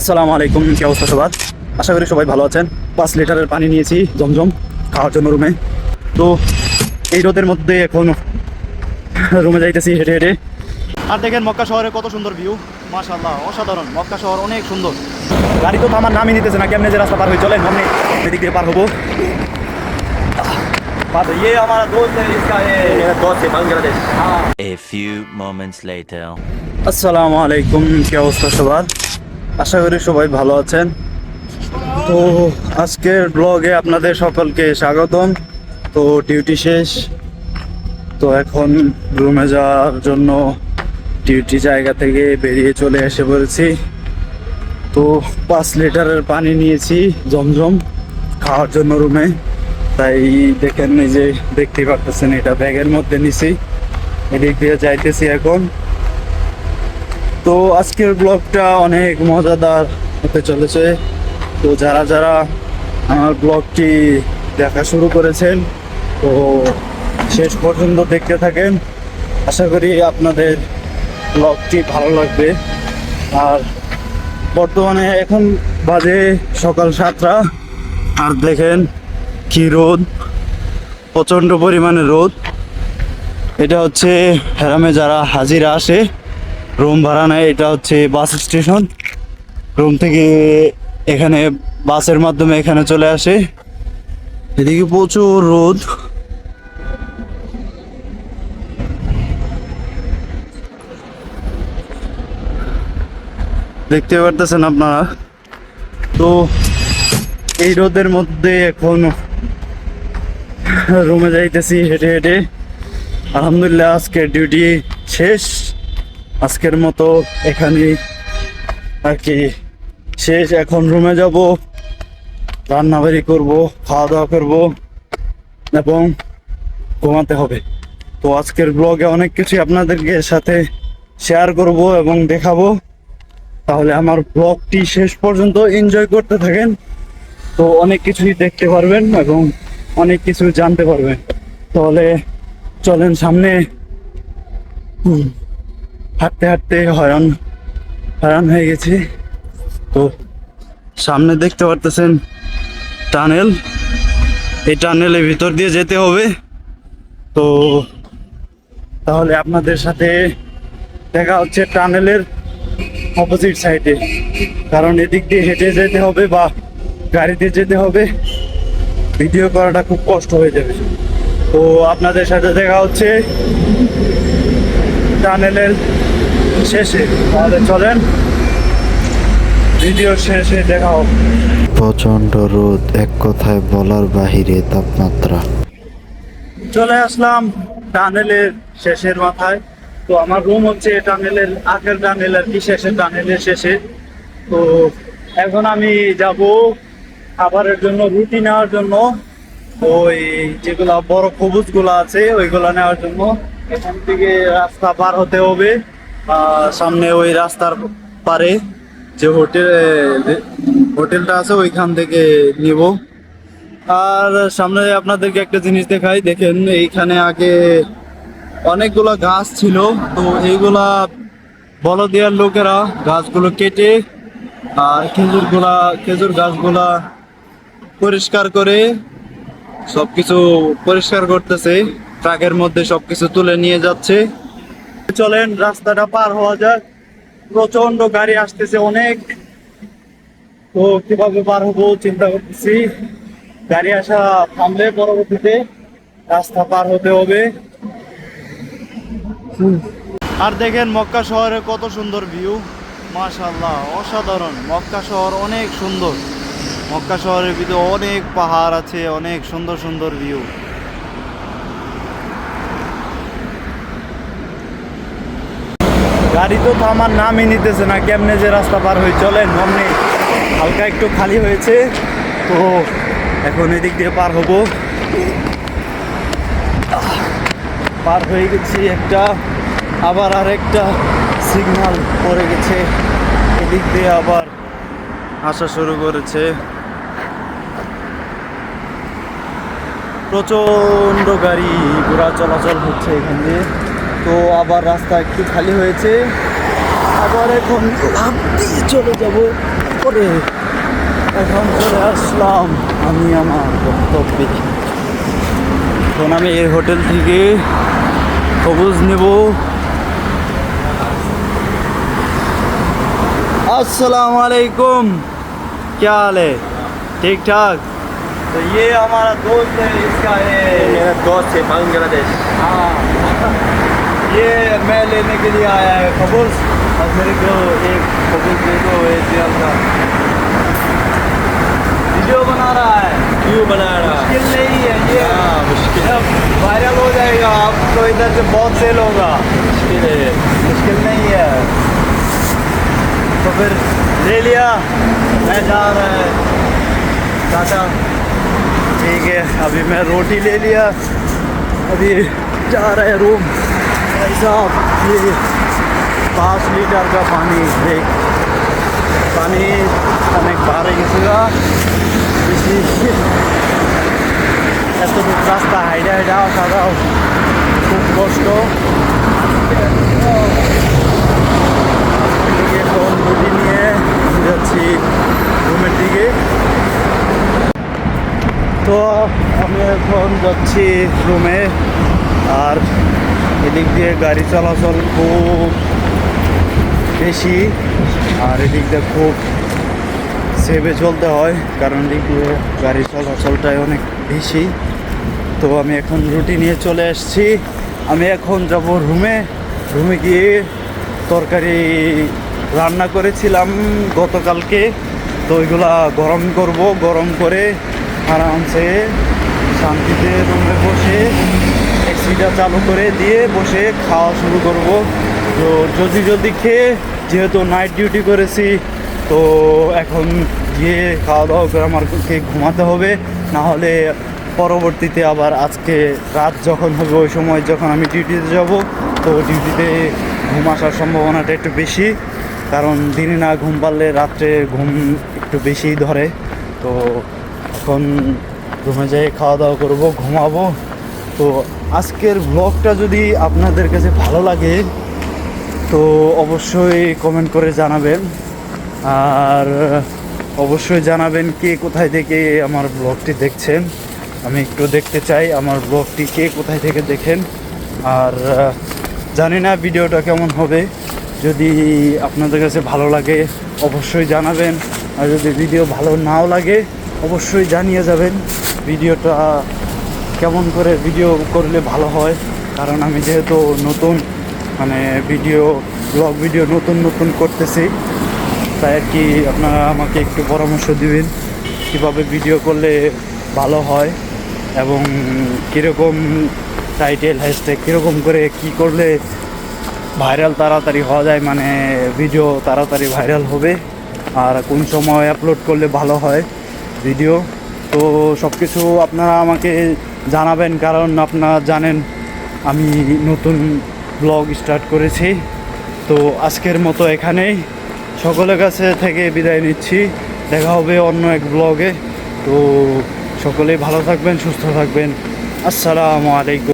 আসসালামু আলাইকুম কি অবস্থা সবার আশা করি সবাই ভালো আছেন পাঁচ লিটারের পানি নিয়েছি জমজম খাওয়ার জন্য রুমে তো এই রোদের মধ্যে এখন রুমে যাইতেছি হেঁটে হেঁটে আর দেখেন মক্কা শহরে কত সুন্দর ভিউ মাশাল্লাহ অসাধারণ মক্কা শহর অনেক সুন্দর গাড়ি তো আমার নামই নিতেছে না কেমনে যে রাস্তা পার হয়ে চলেন আপনি এদিক দিয়ে পার হবো পার ইয়ে আমার দোস্ত है इसका ये दोस्त है Bangladesh A few moments later. আসসালামু আলাইকুম কি অবস্থা সবার আশা করি সবাই ভালো আছেন। তো আজকের ব্লগে আপনাদের সকলকে স্বাগতম। তো ডিউটি শেষ। তো এখন রুমে যাওয়ার জন্য ডিউটি জায়গা থেকে বেরিয়ে চলে এসে পড়েছি। তো পাঁচ লিটারের পানি নিয়েছি জমজম খাওয়ার জন্য রুমে তাই দেখেন যে দেখতে পারতেছেন, এটা ব্যাগের মধ্যে নিছি। এদিক দিয়ে যাইতেছি এখন। তো আজকের ব্লগটা অনেক মজাদার হতে চলেছে। তো যারা যারা আমার ব্লগটি দেখা শুরু করেছেন, তো শেষ পর্যন্ত দেখতে থাকেন। আশা করি আপনাদের ব্লগটি ভালো লাগবে। আর বর্তমানে এখন বাজে সকাল সাতটা। আর দেখেন কি রোদ, প্রচণ্ড পরিমাণে রোদ। এটা হচ্ছে হেরামে যারা হাজিরা আসে রুম ভাড়া নেয়, এটা হচ্ছে বাস স্টেশন। রুম থেকে এখানে বাসের মাধ্যমে এখানে চলে আসে। এদিকে প্রচুর রোদ। দেখতে পারতেছেন আপনারা? তো এই রোদের মধ্যে এখন রুমে যাইতেছি হেঁটে হেঁটে। আলহামদুলিল্লাহ, আজকের ডিউটি শেষ। আজকের মতো এখানে আর কি শেষ এখন রুমে যাব রান্নাবাড়ি করব খাওয়া দাওয়া করব এবং ঘুমাতে হবে। তো আজকের ব্লগে অনেক কিছু আপনাদেরকে সাথে শেয়ার করব এবং দেখাবো। তাহলে আমার ব্লগটি শেষ পর্যন্ত এনজয় করতে থাকেন। তো অনেক কিছুই দেখতে পারবেন এবং অনেক কিছু জানতে পারবেন। তাহলে চলেন সামনে। হুম, হাঁটতে হাঁটতে হয়রান হয়রান হয়ে গেছি। তো সামনে দেখতে পারতেছেন টানেল। এই টানেলের ভিতর দিয়ে যেতে হবে। তো তাহলে আপনাদের সাথে দেখা হচ্ছে টানেলের অপোজিট সাইডে কারণ এদিক দিয়ে হেঁটে যেতে হবে বা গাড়িতে যেতে হবে। ভিডিও করাটা খুব কষ্ট হয়ে যাবে। তো আপনাদের সাথে দেখা হচ্ছে টানেলের শেষে। তাহলে চলেন। ভিডিও শেষে দেখা হবে। প্রচণ্ড রোদ এক কথায় বলার বাহিরে তাপমাত্রা। চলে আসলাম টানেলের শেষের মাথায়। তো আমার রুম হচ্ছে টানেলের আগের টানেল আর কি শেষের টানেলের শেষে। তো এখন আমি যাব খাবারের জন্য রুটি নেওয়ার জন্য। ওই যেগুলা বড় কবুজগুলা আছে ওইগুলা নেওয়ার জন্য। এখান থেকে রাস্তা পার হতে হবে। সামনে ওই রাস্তার পারে যে হোটেল হোটেলটা আছে, ওইখান থেকে নিব। আর সামনে আপনাদেরকে একটা জিনিস দেখাই। দেখেন, এইখানে আগে অনেকগুলা গাছ ছিল। তো এইগুলা বলদিয়ার লোকেরা গাছগুলো কেটে, আর খেজুরগুলা খেজুর গাছগুলা পরিষ্কার করে সবকিছু পরিষ্কার করতেছে। ট্রাকের মধ্যে সবকিছু তুলে নিয়ে যাচ্ছে। চলেন, রাস্তাটা পার হওয়া যাক। প্রচণ্ড গাড়ি আসতেছে অনেক। তো কীভাবে পার হব চিন্তা করতেছি। গাড়ি আসা থামলে পরবর্তীতে রাস্তা পার হতে হবে। আর দেখেন, মক্কা শহরে কত সুন্দর ভিউ। মাশাল্লাহ অসাধারণ। মক্কা শহর অনেক সুন্দর। মক্কা শহরের ভিতরে অনেক পাহাড় আছে, অনেক সুন্দর সুন্দর ভিউ। গাড়ি তো আমার নামই নিতেছে না, কেমনে যে রাস্তা পার হয়ে চলেন, অমনি হালকা একটু খালি হয়েছে। তো এখন এদিক দিয়ে পার হব। পার হয়ে গেছি একটা, আবার আর একটা সিগনাল পড়ে গেছে। এদিক দিয়ে আবার আসা শুরু করেছে। প্রচণ্ড গাড়ি, ঘোড়া চলাচল হচ্ছে এখানে তো আবার রাস্তা একটু খালি হয়েছে আবার এখন লাফ দিয়ে চলে যাব করে এখন চলে আসলাম আমি আমার গন্তব্যে এখন আমি এই হোটেল থেকে খবুজ নেব अस्सलाम वालेकुम क्या हाल है ठीक ठाक तो ये हमारा दोस्त है इसका है मेरा दोस्त है बांग्लादेश हाँ ये मैं लेने के लिए आया है खबूज और मेरे को एक खबूज दे दो का। वीडियो बना रहा है। क्यों बना रहा? है मुश्किल नहीं है ये। हाँ, मुश्किल। वायरल हो जाएगा आप तो इधर से बहुत सेल होगा। मुश्किल है। मुश्किल नहीं है। तो फिर ले लिया। मैं जा रहा है। टाटा। ठीक है अभी मैं रोटी ले लिया। अभी जा रहे है रूम भाई साहब ये पाँच लीटर का पानी देख পানি অনেক বার হয়ে গেছে গা বেশি এতটুকু রাস্তা হাইডা হাইডা আসাটাও খুব কষ্ট দিকে এখন রুটি নিয়ে আমি যাচ্ছি রুমের দিকে তো আমি এখন যাচ্ছি রুমে আর এদিক দিয়ে গাড়ি চলাচল খুব বেশি, আর এদিক দিয়ে খুব সেভে চলতে হয়, কারণ এদিক দিয়ে গাড়ি চলাচলটাই অনেক বেশি। তো আমি এখন রুটি নিয়ে চলে এসেছি আমি এখন যাব রুমে। রুমে গিয়ে তরকারি রান্না করেছিলাম গতকালকে। তো ওইগুলা গরম করব, গরম করে আরামসে শান্তিতে রুমে বসে এসিটা চালু করে দিয়ে বসে খাওয়া শুরু করব। তো যদি যদি খেয়ে, যেহেতু নাইট ডিউটি করেছি, তো এখন গিয়ে খাওয়া দাওয়া করে আমাকে ঘুমাতে হবে। না হলে পরবর্তীতে আবার আজকে রাত যখন হবে, ওই সময় যখন আমি ডিউটিতে যাব, তো ডিউটিতে ঘুম আসার সম্ভাবনাটা একটু বেশি। কারণ দিনে না ঘুম পারলে রাত্রে ঘুম একটু বেশিই ধরে। তো এখন রুমে যেয়ে খাওয়া দাওয়া করব, ঘুমাবো। তো আজকের ব্লগটা যদি আপনাদের কাছে ভালো লাগে, তো অবশ্যই কমেন্ট করে জানাবেন। আর অবশ্যই জানাবেন কে কোথায় থেকে আমার ব্লগটি দেখছেন। আমি একটু দেখতে চাই আমার ব্লগটি কে কোথায় থেকে দেখেন। আর জানি না ভিডিওটা কেমন হবে। যদি আপনাদের কাছে ভালো লাগে, অবশ্যই জানাবেন। আর যদি ভিডিও ভালো নাও লাগে, অবশ্যই জানিয়ে যাবেন। ভিডিওটা কেমন করে ভিডিও করলে ভালো হয়? কারণ আমি যেহেতু নতুন মানে ভিডিও ব্লগ ভিডিও নতুন নতুন করতেছি, তাই আর কি আপনারা আমাকে একটু পরামর্শ দিবেন, কীভাবে ভিডিও করলে ভালো হয় এবং কীরকম টাইটেল হ্যাশট্যাগ কীরকম করে কি করলে ভাইরাল তাড়াতাড়ি হওয়া যায় মানে ভিডিও তাড়াতাড়ি ভাইরাল হবে, আর কোন সময় আপলোড করলে ভালো হয় ভিডিও তো সব কিছু আপনারা আমাকে জানাবেন, কারণ আপনারা জানেন আমি নতুন ব্লগ স্টার্ট করেছি। তো আজকের মতো এখানেই। সকলের কাছে থেকে বিদায় নিচ্ছি। দেখা হবে অন্য এক ব্লগে। তো সকলেই ভালো থাকবেন, সুস্থ থাকবেন। আসসালামু আলাইকুম।